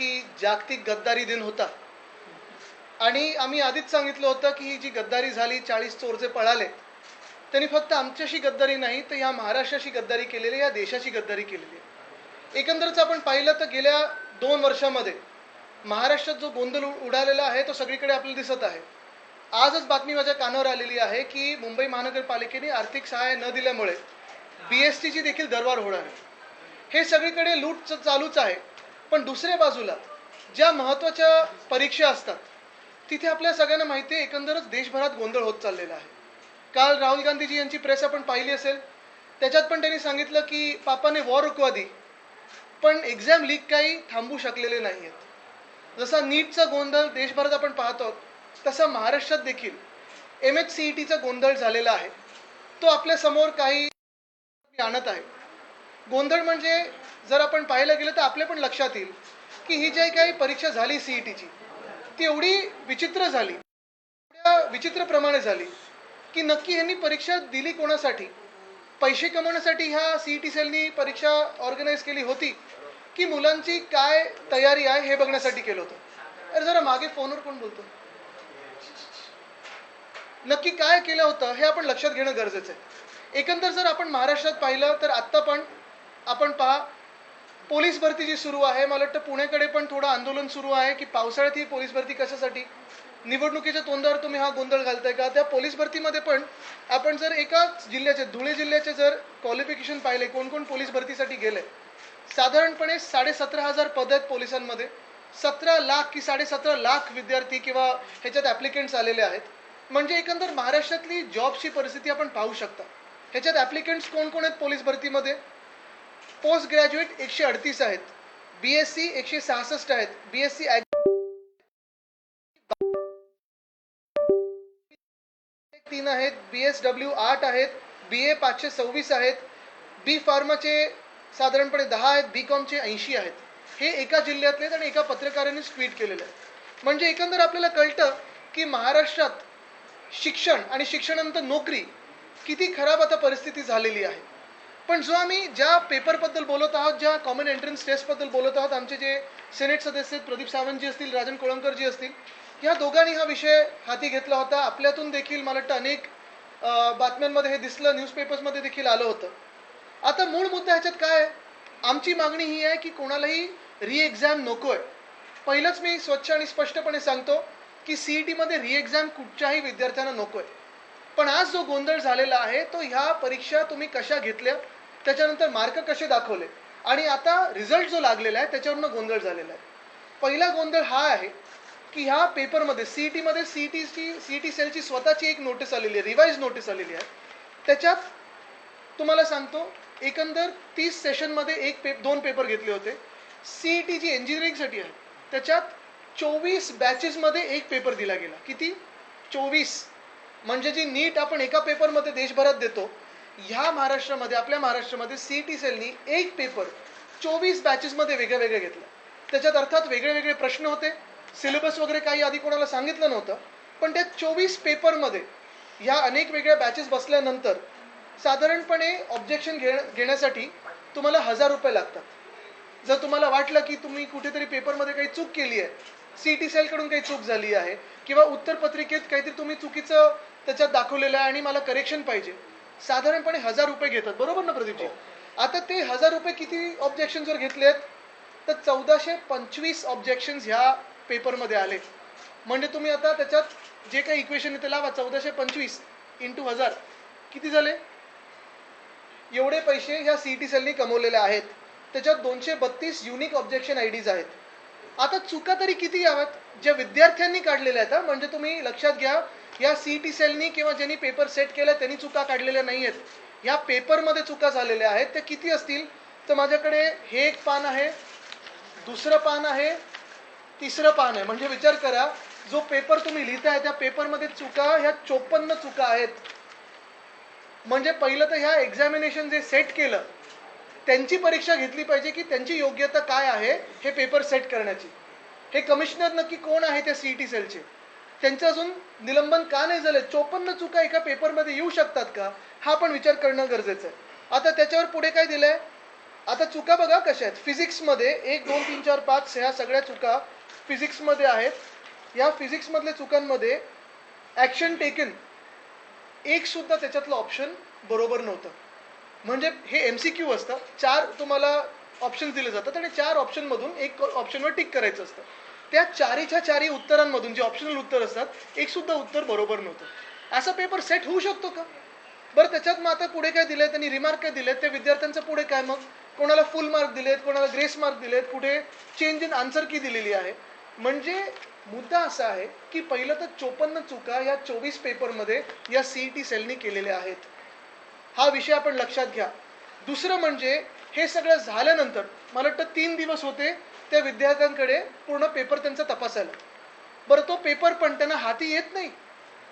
की जागतिक गद्दारी दिन होता. आणि आम्ही आधीच सांगितलं होतं की ही जी गद्दारी झाली चाळीस चोरचे पळाले त्यांनी फक्त आमच्याशी गद्दारी नाही तर या महाराष्ट्राशी गद्दारी केलेली आहे, या देशाची गद्दारी केलेली आहे. एकंदरच आपण पाहिलं तर गेल्या दोन वर्षामध्ये महाराष्ट्रात जो गोंधळ उडालेला आहे तो सगळीकडे आपल्याला दिसत आहे. आजच बातमी माझ्या कानावर आलेली आहे की मुंबई महानगरपालिकेने आर्थिक सहाय्य न दिल्यामुळे बी एस टीची देखील दरबार होणार आहे. हे सगळीकडे लूट चालूच आहे. पण दुसऱ्या बाजूला ज्या महत्त्वाच्या परीक्षा असतात तिथे आपल्या सगळ्यांना माहिती आहे एकंदरच देशभरात गोंधळ होत चाललेला आहे. काल राहुल गांधीजी यांची प्रेस आपण पाहिली असेल त्याच्यात पण त्यांनी सांगितलं की पापाने वॉर रुकवा दी पण एक्झाम लीक काही थांबू शकलेले नाही आहेत जसा नीटचा गोंधळ देशभरात आपण पाहतो तसा महाराष्ट्रात देखील एम एच सी ई टीचा गोंधळ झालेला आहे. तो आपल्यासमोर काही आणत आहे. गोंधळ म्हणजे जर आपण पाहायला गेलं तर आपल्या पण लक्षात येईल की ही जी काही परीक्षा झाली सी ई टीची ती एवढी विचित्र झाली एवढ्या विचित्रप्रमाणे झाली की नक्की यांनी परीक्षा दिली कोणासाठी? पैसे कमवण्यासाठी ह्या सी ई टी सेलनी परीक्षा ऑर्गनाईज केली होती की मुलांची काय तयारी आहे हे बघण्यासाठी केलं होतं? अरे जरा मागे फोनवर कोण बोलतो नक्की काय केलं होतं हे आपण लक्षात घेणं गरजेचं आहे. एकंदर जर आपण महाराष्ट्रात पाहिलं तर आत्ता पण आपण पहा पोलीस भरती जी सुरू आहे. मला वाटतं पुण्याकडे पण थोडं आंदोलन सुरू आहे की पावसाळ्यात ही पोलीस भरती कशासाठी? निवडणुकीच्या तोंडावर तुम्ही हा गोंधळ घालताय का? त्या पोलीस भरतीमध्ये पण आपण जर एकाच जिल्ह्याचे धुळे जिल्ह्याचे जर क्वालिफिकेशन पाहिले कोण कोण पोलीस भरतीसाठी गेले? साधारणपणे साडेसतरा हजार पद आहेत पोलिसांमध्ये. सतरा लाख की साडेसतरा लाख विद्यार्थी किंवा ह्याच्यात ॲप्लिकेंट्स आलेले आहेत. म्हणजे एकंदर महाराष्ट्रातली जॉबची परिस्थिती आपण पाहू शकता. ह्याच्यात ॲप्लिकेंट्स कोण कोण आहेत पोलीस भरतीमध्ये? पोस्ट ग्रॅज्युएट एकशे अडतीस आहेत. बी एस सी एकशे सहासष्ट आहेत. बी एस सी तीन आहेत. बी एस डब्ल्यू आठ आहेत. बी ए पाचशे सव्वीस आहेत. बी फार्माचे साधारणपणे दहा आहेत. बी कॉमचे ऐंशी आहेत. हे एका जिल्ह्यातले आणि एका पत्रकारांनी ट्विट केलेलं आहे. म्हणजे एकंदर आपल्याला कळतं की महाराष्ट्रात शिक्षण आणि शिक्षणानंतर नोकरी किती खराब आता परिस्थिती झालेली आहे. पण जो आम्ही ज्या पेपरबद्दल बोलत आहोत ज्या कॉमन एंट्रन्स टेस्टबद्दल बोलत आहोत आमचे जे सिनेट सदस्य प्रदीप सावंतजी असतील राजन कोळंबकरजी असतील या दोघांनी हा विषय हाती घेतला होता. आपल्यातून देखील मला वाटतं अनेक बातम्यांमध्ये हे दिसलं न्यूजपेपर्समध्ये देखील आलं होतं. आता मूळ मुद्दा ह्याच्यात काय आहे? आमची मागणी ही आहे की कोणालाही री एक्झाम नको आहे पहिलंच मी स्वच्छ आणि स्पष्टपणे सांगतो की सी ई टीमध्ये री एक्झाम कुठच्याही विद्यार्थ्यांना नको आहे पण आज जो गोंधळ झालेला आहे तो ह्या परीक्षा तुम्ही कशा घेतल्या? त्याच्यानंतर मार्क कसे दाखवले? आणि आता रिझल्ट जो लागलेला आहे त्याच्यावरनं गोंधळ झालेला आहे. पहिला गोंधळ हा आहे की ह्या पेपरमध्ये सी ई टीमध्ये सी ई टीची सी ई टी सेलची स्वतःची एक नोटीस आलेली आहे रिवाईज नोटीस आलेली आहे. त्याच्यात तुम्हाला सांगतो एकंदर तीस सेशनमध्ये एक पेप दोन पेपर घेतले होते. सी ई टी जी इंजिनिअरिंगसाठी आहे त्याच्यात चोवीस बॅचेसमध्ये एक पेपर दिला गेला. किती? चोवीस. म्हणजे जी नीट आपण एका पेपरमध्ये देशभरात देतो ह्या महाराष्ट्रामध्ये आपल्या महाराष्ट्रामध्ये सी टी सेलनी एक पेपर चोवीस बॅचेसमध्ये वेगळे वेगळे घेतलं. त्याच्यात अर्थात वेगळे वेगळे प्रश्न होते. सिलेबस वगैरे काही आधी कोणाला सांगितलं नव्हतं. पण त्या चोवीस पेपरमध्ये ह्या अनेक वेगळ्या बॅचेस बसल्यानंतर साधारणपणे ऑब्जेक्शन घे घेण्यासाठी तुम्हाला हजार रुपये लागतात. जर तुम्हाला वाटलं की तुम्ही कुठेतरी पेपरमध्ये काही चूक केली आहे सी टी सेलकडून काही चूक झाली आहे किंवा उत्तरपत्रिकेत काहीतरी तुम्ही चुकीचं त्याच्यात दाखवलेलं आहे आणि मला करेक्शन पाहिजे साधारणपणे हजार रुपये घेतात. बरोबर ना प्रदीपजी? आता ते हजार रुपये किती ऑब्जेक्शन जर घेतलेत तर चौदाशे पंचवीस ऑब्जेक्शन्स ह्या पेपरमध्ये आले म्हणजे तुम्ही आता त्याच्यात जे काही इक्वेशन ते लावा. चौदाशे पंचवीस इंटू हजार. किती झाले? एवढे पैसे ह्या सी टी सेलनी कमवलेले आहेत. त्याच्यात दोनशे बत्तीस युनिक ऑब्जेक्शन आय डीज आहेत. आता चुका तरी किती याव्यात? ज्या विद्यार्थ्यांनी काढलेल्या आहेत हा, म्हणजे तुम्ही लक्षात घ्या या सी टी सेलनी किंवा ज्यांनी पेपर सेट केला त्यांनी चुका काढलेल्या नाही आहेत या पेपरमध्ये चुका झालेल्या आहेत. त्या किती असतील? तर माझ्याकडे हे एक पान आहे दुसरं पान आहे तिसरं पान आहे. म्हणजे विचार करा जो पेपर तुम्ही लिहिताय त्या पेपरमध्ये चुका ह्या चोपन्न चुका आहेत. म्हणजे पहिलं तर ह्या एक्झामिनेशन जे सेट केलं त्यांची परीक्षा घेतली पाहिजे की त्यांची योग्यता काय आहे हे पेपर सेट करण्याची. हे कमिशनर नक्की कोण आहे त्या सी टी सेलचे त्यांचं अजून निलंबन का नाही झालं चोपन्न चुका एका पेपरमध्ये येऊ शकतात का? हा पण विचार करणं गरजेचं आहे. आता त्याच्यावर पुढे काय दिलंय? आता चुका बघा कशा आहेत. फिजिक्समध्ये एक दोन तीन चार पाच ह्या सगळ्या चुका फिजिक्समध्ये आहेत. या फिजिक्समधल्या चुकांमध्ये ॲक्शन टेकन एक सुद्धा त्याच्यातलं ऑप्शन बरोबर नव्हतं. म्हणजे हे एम सी क्यू असतं. चार तुम्हाला ऑप्शन दिले जातात आणि चार ऑप्शनमधून एक ऑप्शनवर टिक करायचं असतं. त्या चारीच्या चारी उत्तरांमधून जे ऑप्शनल उत्तर असतात एक सुद्धा उत्तर बरोबर नव्हतं. असा पेपर सेट होऊ शकतो का? बरं त्याच्यात मग आता पुढे काय दिलंय? त्यांनी रिमार्क काय दिलेत? त्या विद्यार्थ्यांचं पुढे काय मग? कोणाला फुल मार्क दिलेत? कोणाला ग्रेस मार्क दिलेत? कुठे चेंज इन आन्सर की दिलेली आहे? म्हणजे मुद्दा असा आहे की पहिलं तर चोपन्न चुका या चोवीस पेपरमध्ये या सीईटी सेलनी केलेल्या आहेत. हा विषय आपण लक्षात घ्या. दुसरं म्हणजे हे सगळं झाल्यानंतर मला वाटतं तीन दिवस होते त्या विद्यार्थ्यांकडे पूर्ण पेपर त्यांचा तपासायला. बरं तो पेपर पण त्यांना हाती येत नाही.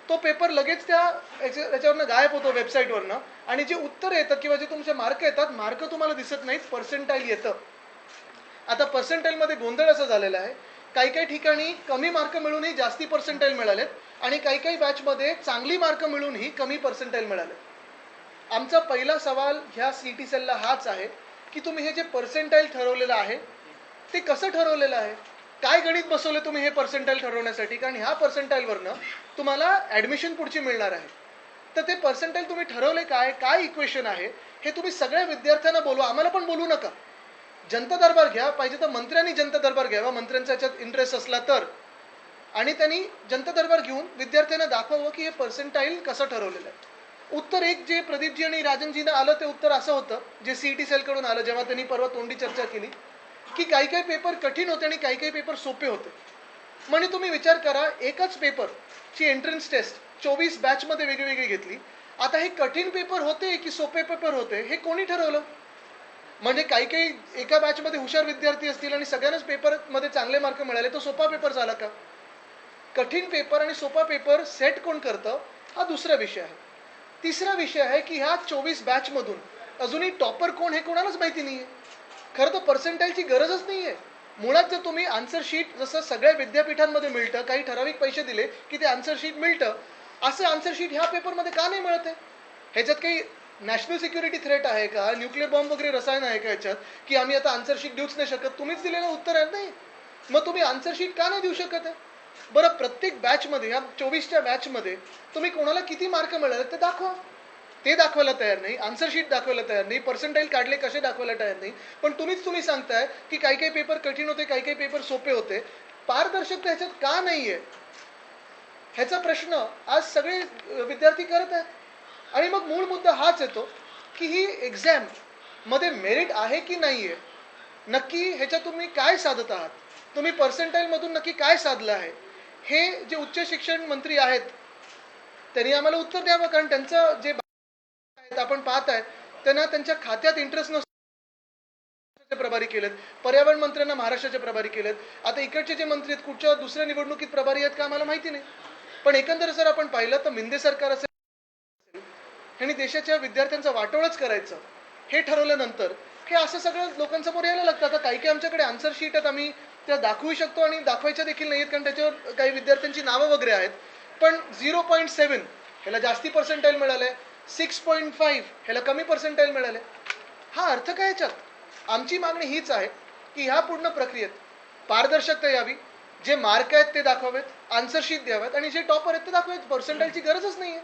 तो पेपर लगेच त्या याच्यावरनं गायब होतो वेबसाईटवरनं. आणि जे उत्तर येतं किंवा जे तुमचे मार्क येतात मार्क तुम्हाला दिसत नाहीत पर्सेंटाईल येतं. आता पर्सेंटाईलमध्ये गोंधळ असा झालेला आहे. काही काही ठिकाणी कमी मार्क मिळूनही जास्ती पर्सेंटाईल मिळालेत आणि काही काही बॅचमध्ये चांगली मार्क मिळूनही कमी पर्सेंटाईल मिळाले आमचा पहिला सवाल ह्या सी टी सेलला हाच आहे की तुम्ही हे जे पर्सेंटाईल ठरवलेलं आहे ते कसं ठरवलेलं आहे? काय गणित बसवलं तुम्ही हे पर्सेंटाईल ठरवण्यासाठी? कारण ह्या पर्सेंटाईलवरनं तुम्हाला ॲडमिशन पुढची मिळणार आहे. तर ते पर्सेंटाईल तुम्ही ठरवले काय? काय इक्वेशन आहे? हे तुम्ही सगळ्या विद्यार्थ्यांना बोलवा. आम्हाला पण बोलू नका. जनता दरबार घ्या. पाहिजे तर मंत्र्यांनी जनता दरबार घ्यावा. मंत्र्यांचा याच्यात इंटरेस्ट असला तर. आणि त्यांनी जनता दरबार घेऊन विद्यार्थ्यांना दाखवावं की हे पर्सेंटाईल कसं ठरवलेलं आहे. उत्तर एक जे प्रदीपजी आणि राजनजीनं आलं ते उत्तर असं होतं. जे सी टी सेलकडून आलं जेव्हा त्यांनी परवा तोंडी चर्चा केली. की काही काही पेपर कठीण होते आणि काही काही पेपर सोपे होते. म्हणजे तुम्ही विचार करा एकच पेपरची एंट्रन्स टेस्ट चोवीस बॅचमध्ये वेगळी वेगळी घेतली. आता हे कठीण पेपर होते की सोपे पेपर होते हे कोणी ठरवलं? म्हणजे काही काही एका बॅचमध्ये हुशार विद्यार्थी असतील आणि सगळ्यांनाच पेपरमध्ये चांगले मार्क मिळाले तो सोपा पेपर झाला का? कठीण पेपर आणि सोपा पेपर सेट कोण करतं? हा दुसरा विषय आहे. तिसरा विषय आहे की ह्या चोवीस बॅचमधून अजूनही टॉपर कोण हे कोणालाच माहिती नाही आहे खरं तर पर्सेंटाईलची गरजच नाही आहे मुळात जर तुम्ही आन्सर शीट जसं सगळ्या विद्यापीठांमध्ये मिळतं काही ठराविक पैसे दिले की ते आन्सर शीट मिळतं असं आन्सर शीट ह्या पेपरमध्ये का नाही मिळत आहे? ह्याच्यात काही नॅशनल सिक्युरिटी थ्रेट आहे का? न्यूक्लिअर बॉम्ब वगैरे रसायन आहे का याच्यात की आम्ही आता आन्सर शीट देऊच नाही शकत? तुम्हीच दिलेलं उत्तर आहे नाही. मग तुम्ही आन्सर शीट का नाही देऊ शकत आहे? बरं प्रत्येक बॅचमध्ये या चोवीसच्या बॅचमध्ये तुम्ही कोणाला किती मार्क मिळाले ते दाखवा. ते दाखवायला तयार नाही आन्सर शीट दाखवायला तयार नाही पर्सेंटाईल काढले कसे दाखवायला तयार नाही. पण तुम्हीच तुम्ही सांगताय की काही काही पेपर कठीण होते काही काही पेपर सोपे होते. पारदर्शकता ह्याच्यात का नाही आहे ह्याचा प्रश्न आज सगळे विद्यार्थी करत आहेत. आणि मग मूळ मुद्दा हाच येतो की ही एक्झाममध्ये मेरिट आहे की नाही आहे नक्की ह्याच्यात तुम्ही काय साधत आहात? तुम्ही पर्सेंटाईलमधून नक्की काय साधलं आहे? हे जे उच्च शिक्षण मंत्री आहेत त्यांनी आम्हाला उत्तर द्यावं कारण त्यांचं जे आपण पाहत आहे त्यांना त्यांच्या खात्यात इंटरेस्ट नसतो. प्रभारी केलेत पर्यावरण मंत्र्यांना महाराष्ट्राचे प्रभारी केलेत. आता इकडचे जे मंत्री आहेत कुठच्या दुसऱ्या निवडणुकीत प्रभारी आहेत का आम्हाला माहिती नाही. पण एकंदर जर आपण पाहिलं तर मिंदे सरकार असेल आणि देशाच्या विद्यार्थ्यांचं वाटोळच करायचं हे ठरवल्यानंतर हे असं सगळं लोकांसमोर यायला लागतं. आता काही काही आमच्याकडे आन्सर शीट आहेत आम्ही त्या दाखवू शकतो आणि दाखवायच्या देखील नाही आहेत कारण त्याच्यावर काही विद्यार्थ्यांची नावं वगैरे आहेत. पण झिरो पॉईंट सेवन ह्याला जास्ती पर्सेंटाईल मिळाले सिक्स पॉईंट फाईव्ह ह्याला कमी पर्सेंटाईल मिळाले. हा अर्थ काय याच्यात? आमची मागणी हीच आहे की ह्या पूर्ण प्रक्रियेत पारदर्शकता यावी जे मार्क आहेत ते दाखवावेत आन्सर शीट द्यावेत आणि जे टॉपर आहेत ते दाखवावेत. पर्सेंटाईलची गरजच नाही आहे.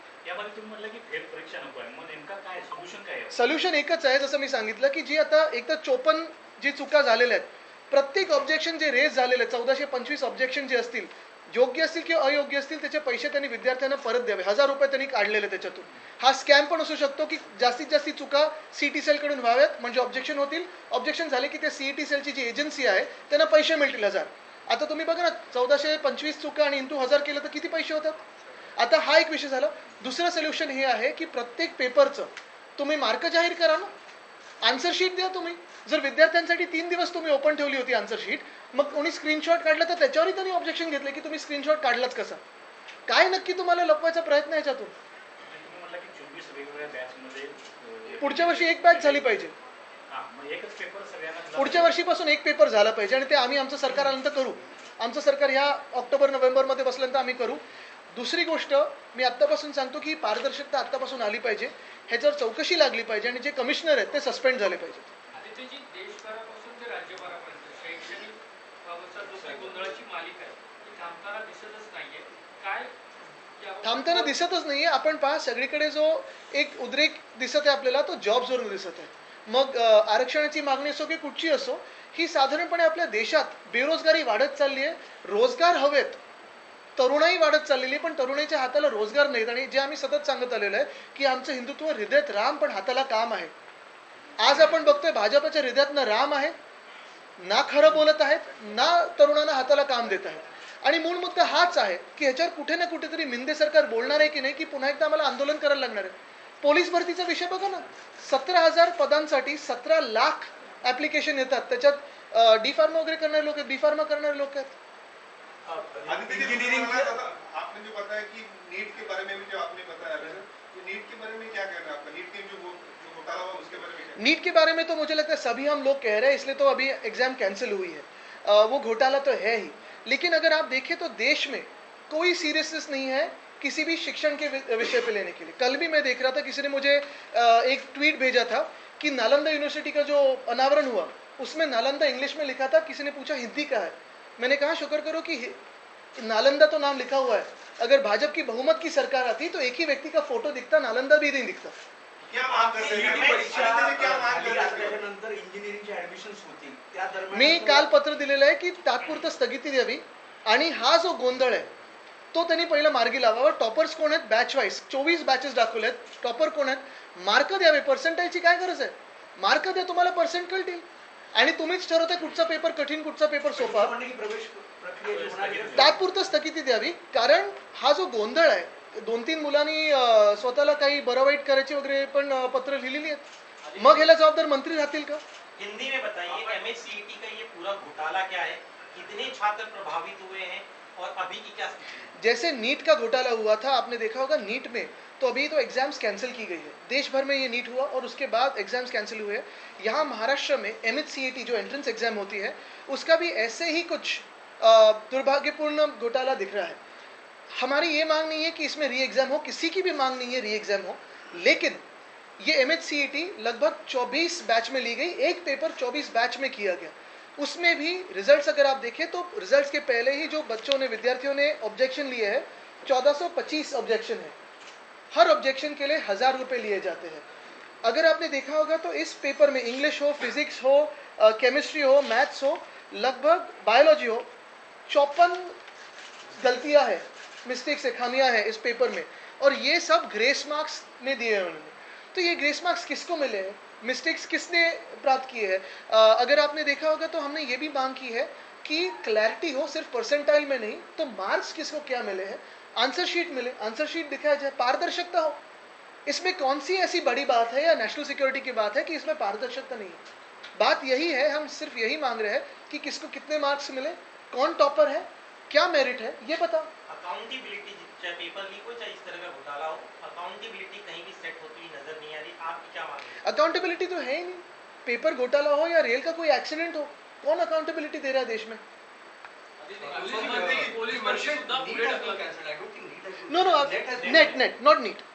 सोल्युशन एकच आहे जसं मी सांगितलं की जी आता एक तर चोपन्न जी चुका झालेल्या आहेत प्रत्येक ऑब्जेक्शन जे रेज झालेले आहेत चौदाशे पंचवीस ऑब्जेक्शन जे असतील योग्य असतील किंवा अयोग्य असतील त्याचे पैसे त्यांनी विद्यार्थ्यांना परत द्यावे. हजार रुपये त्यांनी काढलेले त्याच्यातून. हा स्कॅम पण असू शकतो की जास्तीत जास्त चुका सीईटी सेलकडून व्हाव्यात. म्हणजे ऑब्जेक्शन होतील. ऑब्जेक्शन झाले की ते सीईटी सेलची जी एजन्सी आहे त्यांना पैसे मिळतील हजार. आता तुम्ही बघा ना चौदाशे पंचवीस चुका आणि इंटू हजार केलं तर किती पैसे होतात? आता हा एक विषय झाला. दुसरं सोल्युशन हे आहे की प्रत्येक पेपरचं तुम्ही मार्क जाहीर करा ना. आन्सर शीट द्या तुम्ही. जर विद्यार्थ्यांसाठी तीन दिवस तुम्ही ओपन ठेवली होती आन्सर शीट मग कोणी स्क्रीनशॉट काढला तर त्याच्यावरही त्यांनी ऑब्जेक्शन घेतले की तुम्ही स्क्रीनशॉट काढलाच कसा? काय नक्की तुम्हाला लपवायचा प्रयत्न याच्यातून? पुढच्या वर्षी एक बॅच झाली पाहिजे. पुढच्या वर्षीपासून एक पेपर झाला पाहिजे आणि ते आम्ही आमचं सरकार आल्यानंतर करू. आमचं सरकार ह्या ऑक्टोबर नोव्हेंबरमध्ये बसल्यानंतर आम्ही करू. दुसरी गोष्ट मी आत्तापासून सांगतो की पारदर्शकता आत्तापासून आली पाहिजे. ह्याच्यावर चौकशी लागली पाहिजे आणि जे कमिशनर आहेत ते सस्पेंड झाले पाहिजेत. सध्या गोंधळाची मालिका आहे. ती थांबताना दिसतच नाहीये. काय याबाबत- थांबताना दिसतच नाहीये. आपण पहा सगळीकडे जो एक उद्रेक दिसत आहे आपल्याला तो जॉब्सवरून दिसत आहे. मग आरक्षणाची मागणी असो की कुठची असो ही साधारणपणे आपल्या देशात बेरोजगारी वाढत चालली आहे रोजगार हवेत. तरुणाई वाढत चाललेली आहे, पण तरुणाईच्या हाताला रोजगार नाहीत. आणि जे आम्ही सतत सांगत आलेलो आहे की आमचं हिंदुत्व हृदयात राम पण हाताला काम आहे. आज आपण बघतोय भाजपच्या हृदयात ना राम आहे. ना खरं बोलत आहेत ना तरुणांना हाताला काम देत आहेत. आणि मूळ मुद्दा हाच आहे की ह्याच्यावर कुठे ना कुठेतरी मिंदे सरकार बोलणार आहे की नाही की पुन्हा एकदा आम्हाला आंदोलन करायला लागणार आहे. पोलीस भरतीचा विषय बघा ना. सतरा हजार पदांसाठी सतरा लाख ऍप्लिकेशन येतात. त्याच्यात डी फार्मा वगैरे करणारे लोक आहेत बी फार्मा करणारे लोक आहेत. इंजीनियरिंग आपने जो बताया कि नीट के बारे में भी जो आपने बताया नीट के बारे में क्या कहना है आपका? नीट के जो नीट के बारे में तो मुझे लगता है सभी हम लोग कह रहे हैं इसलिए तो अभी एग्ज़ाम कैंसिल हुई है। अ, वो घोटाला तो है ही। लेकिन अगर आप देखें तो देश में कोई सीरियसनेस नहीं है किसी भी शिक्षण के विषय पे लेने के लिए। कल भी मैं देख रहा था किसी ने मुझे अ, एक ट्वीट भेजा था कि नालंदा यूनिवर्सिटी का जो अनावरण हुआ उसमें नालंदा इंग्लिश में लिखा था किसी ने पूछा हिंदी का है? मैंने कहा शुक्र करो कि नालंदा तो नाम लिखा हुआ है। अगर भाजपा की बहुमत की सरकार आती तो एक ही व्यक्ति का फ़ोटो दिखता नालंदा भी नहीं दिखता। क्या मांग इंजिनिअरिंगचे होतील त्या दरम्यान मी काल पत्र दिलेलं आहे की तात्पुरतं स्थगिती द्यावी आणि हा जो गोंधळ आहे तो त्यांनी पहिला मार्गी लावावा. टॉपर्स कोण आहेत? बॅच वाईज चोवीस बॅचेस दाखवले आहेत. टॉपर कोण आहेत? मार्क द्यावे. पर्सेंटाईजची काय गरज आहे? मार्क द्या. तुम्हाला पर्सेंट कळतील. आणि तुम्हीच ठरवता कुठचा पेपर कठीण कुठचा पेपर सोपा. तात्पुरतं स्थगिती द्यावी. कारण हा जो गोंधळ आहे दोन तीन मुलांनी स्वतःला काही बरं वाईट करायची वगैरे पण पत्र लिहिलेली आहेत. मग ह्याला जबाबदार मंत्री राहतील का? हिंदी में बताइए एमएससीईटी का ये पूरा घोटाला क्या है? कितने छात्र प्रभावित हुए हैं? और अभी की क्या जैसे नीट का घोटाला हुआ था आपने देखा होगा नीट में तो अभी तो एग्ज़ाम्स कैंसिल की गई है। देश भर में ये नीट हुआ और उसके बाद एग्ज़ाम्स कैंसिल हुए यहाँ महाराष्ट्र में एम जो एंट्रेंस एग्ज़ाम होती है उसका भी ऐसे ही कुछ दुर्भाग्यपूर्ण घोटाला दिख रहा है। हमारी ये मांग नहीं है कि इसमें री एग्ज़ाम हो, किसी की भी मांग नहीं है री एग्ज़ाम हो, लेकिन ये एम एच लगभग 24 बैच में ली गई, एक पेपर 24 बैच में किया गया। उसमें भी रिजल्ट्स अगर आप देखें तो रिजल्ट्स के पहले ही जो बच्चों ने, विद्यार्थियों ने ऑब्जेक्शन लिए हैं 1425 ऑब्जेक्शन है। हर ऑब्जेक्शन के लिए हज़ार रुपए लिए जाते हैं। अगर आपने देखा होगा तो इस पेपर में इंग्लिश हो फिजिक्स हो केमिस्ट्री हो मैथ्स हो, लगभग बायोलॉजी हो, चौपन गलतियाँ हैं। मिस्टेक्स है खामियाँ हैं इस पेपर में। और ये सब ग्रेस मार्क्स में दिए हैं उन्होंने। तो ये ग्रेस मार्क्स किसको मिले हैं? मिस्टेक्स किसने प्राप्त किए हैं? अगर आपने देखा होगा तो हमने ये भी मांग की है कि क्लैरिटी हो सिर्फ़ परसेंटाइल में नहीं तो मार्क्स किसको क्या मिले हैं? आंसर शीट मिले। आंसर शीट दिखाया जाए, पारदर्शकता हो। इसमें कौन सी ऐसी बड़ी बात है या नेशनल सिक्योरिटी की बात है कि इसमें पारदर्शकता नहीं है? बात यही है, हम सिर्फ़ यही मांग रहे हैं कि किसको कितने मार्क्स मिले, कौन टॉपर है, क्या मेरिट है, ये बताओ अकाउंटेबिलिटी चाहे पेपर लीक हो चाहे इस तरह का घोटाला हो अकाउंटेबिलिटी कहीं भी सेट होती हुई नज़र नहीं आ रही आपकी क्या मांग है अकाउंटेबिलिटी तो है ही नहीं पेपर घोटाला हो या रेल का कोई एक्सीडेंट हो कौन अकाउंटेबिलिटी दे रहा है देश में no no NET NET not NEET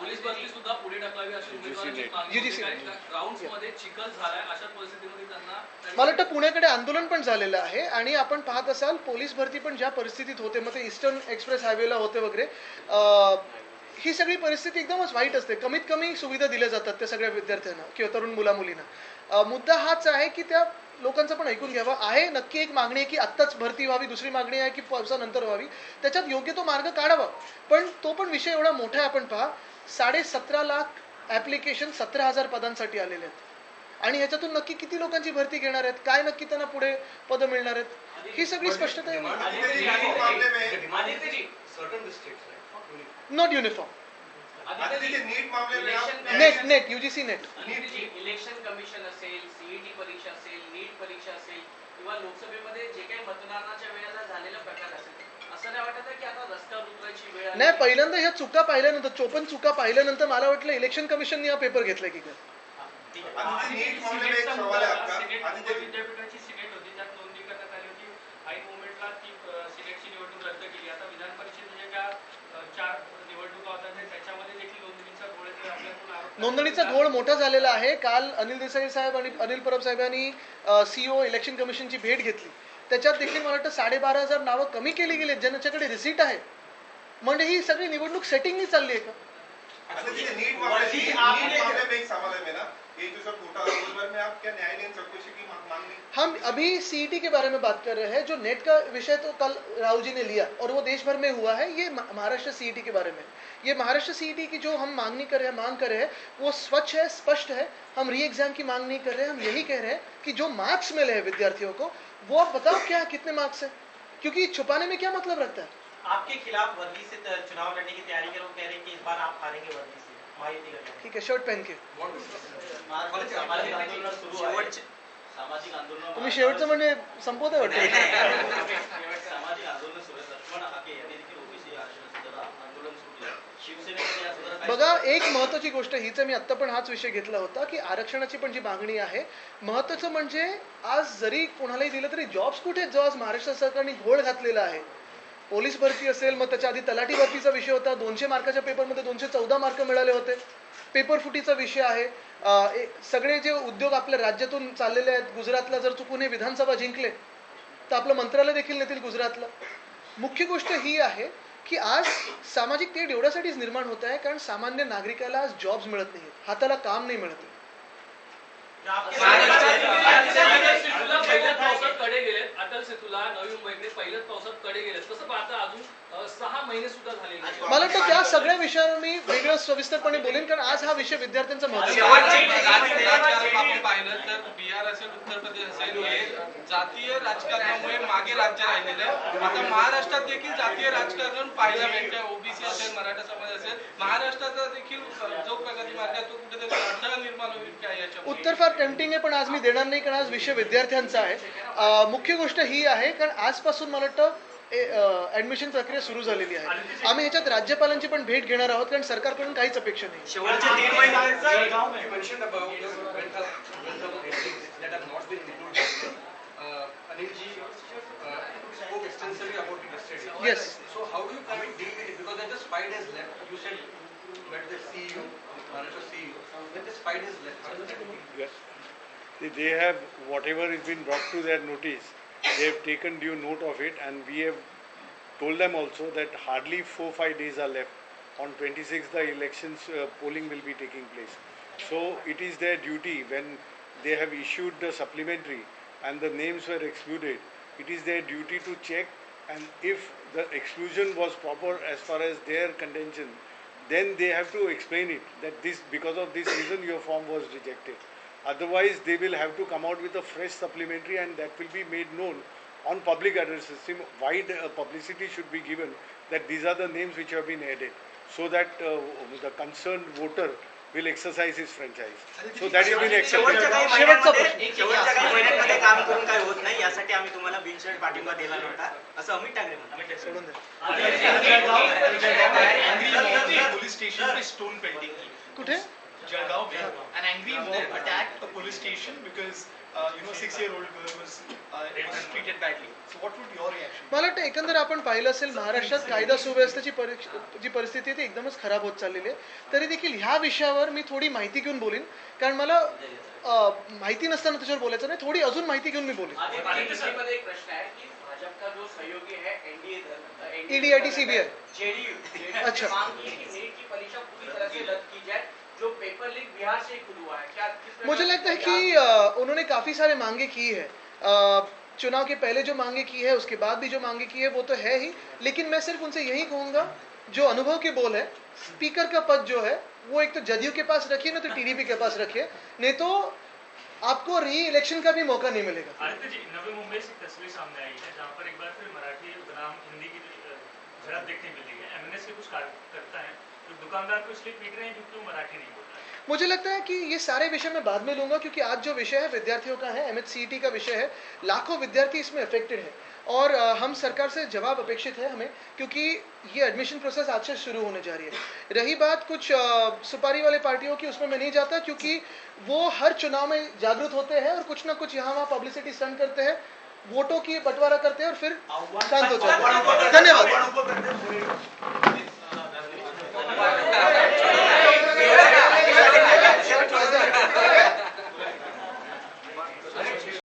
police भरती सुद्धा पुढे ढकलावी अशी उमेदवारांची मागणी चिखल झालाय अशा परिस्थितीमध्ये त्यांना मला वाटतं पुण्याकडे आंदोलन पण झालेलं आहे आणि आपण पाहत असाल पोलीस भरती पण ज्या परिस्थितीत होते मग ते ईस्टर्न एक्सप्रेस हायवेला होते वगैरे अं, ही सगळी परिस्थिती एकदमच वाईट असते. कमीत कमी सुविधा दिल्या जातात त्या सगळ्या विद्यार्थ्यांना किंवा तरुण मुला मुलींना अं, मुद्दा हाच आहे की त्या लोकांचं पण ऐकून घ्यावं. आहे नक्की एक मागणी आहे की आत्ताच भरती व्हावी दुसरी मागणी आहे की पावसानंतर व्हावी. त्याच्यात योग्य तो मार्ग काढावा. पण तो पण विषय एवढा मोठा आहे आपण पहा. साडे सतरा लाख ऍप्लिकेशन सतरा हजार पदांसाठी आलेले आहेत. आणि ह्याच्यातून नक्की किती लोकांची भरती घेणार आहेत? काय नक्की त्यांना पुढे पद मिळणार आहेत? ही सगळी स्पष्टता NEET uniform NEET NET NET UGC NET जी इलेक्शन कमिशन असेल सीईटी परीक्षा असेल नीट परीक्षा असेल किंवा लोकसभेमध्ये जे काही मतदानाच्या वेळेला झालेला प्रकार असेल असं नाही वाटत आहे की आता रस्त्यावर उतरायची वेळ आली. नाही पहिल्यांदा ह्या चुका पाहिल्यानंतर चोपन्न चुका पाहिल्यानंतर मला वाटलं इलेक्शन कमिशनने हा पेपर घेतलाय की काय? ठीक आदित्य जी, नीट मामले में एक सिनेटचा सवाल मुद्दा होता. आपका सिनेट आदित्य जी विद्यापीठाची सिनेट होती त्यात नोंदणी करण्यात आली होती. काही मुवमेंटला ती अ, सिनेटची निवडणूक रद्द केली. आता विधान परिषदेच्या ज्या अ, चार निवडणुका होत्या त्या- त्याच्यामध्ये देखील नोंदणीचा घोळ येतोय आपल्याकडून आरोप नोंदणीचा घोळ मोठा झालेला आहे. काल अनिल देसाई साहेब आणि अनिल परब साहेबांनी सीओ इलेक्शन कमिशनची भेट घेतली. त्याच्यात देखील मला वाटतं साडेबारा हज़ार नावं कमी केली गेली आहेत, ज्यांच्याकडे रिसीट आहे. म्हणजे ही सगळी निवडणूक सेटिंगनी चालली आहे का? अच्छा ठीक है नीट मामले नीट मामले में एक सवाल है मेरा ये जो सब घोटाला उस में आप क्या न्यायालयीन चौकसी की मांग मांग हम अभी सीईटी के बारे में बात कर रहे हैं जो नेट का विषय तो कल राहुल जी ने लिया और वो देश भर में हुआ है ये महाराष्ट्र सीईटी के बारे में। ये महाराष्ट्र सीईटी की जो हम मांगनी कर रहे हैं मांग कर रहे हैं वो स्वच्छ है स्पष्ट है। हम री एग्ज़ाम की मांग नहीं कर रहे हैं हम यही कह रहे हैं कि जो मार्क्स मिले हैं विद्यार्थियों को वो आप बताओ क्या कितने मार्क्स है? क्योंकि छुपाने में क्या मतलब रखता है? आपके खिलाफ वर्दी से चुनाव लड़ने की तैयारी करो कह रहे हैं कि इस बार आप हारेंगे वर्दी से माहिती कर ठीक है शर्ट पहन के। सामाजिक आंदोलन सुरू आहे सामाजिक आंदोलन तुम्ही शेवटचं म्हणजे संपवत आहे वाटतं सामाजिक आंदोलन सुरू आहे हाके यांनी देखील ओबीसी आरक्षणाचं आंदोलन सुरू केलं बघा एक महत्वाची गोष्ट हीच मी आत्ता पण हाच विषय घेतला होता की आरक्षणाची पण जी मागणी आहे महत्वाचं म्हणजे आज जरी कोणालाही दिलं तरी जॉब्स कुठे जो आज महाराष्ट्र सरकारने घोळ घातलेला आहे? पोलीस भरती असेल मग त्याच्या आधी तलाठी भरतीचा विषय होता दोनशे मार्काच्या पेपरमध्ये दोनशे चौदा मार्क मिळाले होते. पेपर फुटीचा विषय आहे. सगळे जे उद्योग आपल्या राज्यातून चाललेले आहेत गुजरातला जर चुकून हे विधानसभा जिंकले तर आपलं मंत्रालय देखील नेतील गुजरातला. मुख्य गोष्ट ही आहे की आज सामाजिक तेढ एवढ्यासाठीच निर्माण होत आहे कारण सामान्य नागरिकाला आज जॉब्स मिळत नाही हाताला काम नाही मिळत अटल सेतूला पहिल्याच पावसात कडे गेलेत अटल सेतूला नवी मुंबईकडे पहिल्याच पावसात कडे गेलेत तसं पाहता अजून सहा महिने सुद्धा झालेले नाहीत. मला वाटतं त्या सगळ्या विषयावर मी वेगळं सविस्तरपणे बोलेन कारण आज हा विषय विद्यार्थ्यांचा आपण पाहिलं तर बिहार असेल उत्तर प्रदेश असेल हे जातीय राजकारणामुळे मागे राज्य राहिलेलं आहे. आता महाराष्ट्रात देखील जातीय राजकारण पाहायला मिळतंय. ओबीसी असेल मराठा समाज असेल. महाराष्ट्राचा देखील जो प्रगती मार्ग आहे तो कुठेतरी अडथळा निर्माण होईल काय याच्या उत्तर फार टेम्पटिंग आहे पण आज मी देणार नाही कारण आज विषय विद्यार्थ्यांचा आहे. मुख्य गोष्ट ही आहे कारण आजपासून मला वाटतं ऍडमिशन प्रक्रिया सुरू झालेली आहे. आम्ही याच्यात राज्यपालांची पण भेट घेणार आहोत कारण सरकारकडून काहीच अपेक्षा नाही. they have whatever has been brought to their notice they have taken due note of it and we have told them also that hardly four, five days are left. On 26th, the elections uh, polling will be taking place. So it is their duty when they have issued the supplementary and the names were excluded, it is their duty to check and if the exclusion was proper as far as their contention, then they have to explain it that this because of this reason your form was rejected. Otherwise, they will have to come out with a fresh supplementary and that will be made known on public address system. Wide uh, publicity should be given that these are the names which have been added so that uh, the concerned voter will exercise his franchise. So that has been accepted. शेवटच्या काही शेवटचा महिन्यांमध्ये शेवटच्या काही महिन्यांमध्ये काम करून काय होत नाही यासाठी आम्ही तुम्हाला बिनशर्ट पाठिंबा दिला नव्हता असं अमित ठाकरे म्हणतात सोडून द्या पुलिस स्टेशन पे स्टोन पेल्टिंग की कुठे Jalgaon में an angry mob attacked a police station because uh, you know six year old girl was uh, was treated badly. So what would your reaction? be? मला वाटतं एकंदर आपण पाहिलं असेल महाराष्ट्रात कायदा सुव्यवस्थेची परीक्ष- जी परिस्थिती आहे ती एकदमच खराब होत चाललेली आहे तरी देखील ह्या विषयावर मी थोडी माहिती घेऊन बोलीन कारण मला माहिती नसताना त्याच्यावर बोलायचं नाही थोडी अजून माहिती घेऊन मी बोलेन आदित्यमध्ये एक प्रश्न कि भाजपा का जो सहयोगी एनडीए EDIT, CBI. जेडीयू अच्छा। जो पेपर लीक बिहार से ही खुद हुआ है क्या किस मुझे लगता है कि उन्होंने काफ़ी सारे मांगे की है। चुनाव के पहले जो मांगे की है उसके बाद भी जो मांगे की है वो तो है ही। लेकिन मैं सिर्फ़ उनसे यही कहूँगा जो अनुभव के बोल है स्पीकर का पद जो है वो एक तो जदयू के पास रखिए ना तो टीडीपी के पास रखिए। नहीं तो आपको री इलेक्शन का भी मौका नहीं मिलेगा। आदित्य जी नवी मुंबई से तस्वीर सामने आई है जहाँ पर एक बार फिर मराठी बनाम हिंदी की झड़प देखने मिली है। एमएनएस के कुछ कार्यकर्ता दुकानदार को इसलिए पीट रहे हैं क्योंकि वो मराठी नहीं बोल मुझे लगता है कि ये सारे विषय मैं बाद में लूँगा क्योंकि आज जो विषय है विद्यार्थियों का है एम का विषय है लाखों विद्यार्थी इसमें अफेक्टेड है और हम सरकार से जवाब अपेक्षित है हमें क्योंकि ये एडमिशन प्रोसेस आज से शुरू होने जा रही है रही बात कुछ सुपारी वाले पार्टियों की उसमें मैं नहीं जाता क्योंकि वो हर चुनाव में जागरूक होते हैं और कुछ ना कुछ यहाँ वहाँ पब्लिसिटी स्टंट करते हैं वोटों की बंटवारा करते हैं और फिर शांत हो जाते हैं धन्यवाद Wow.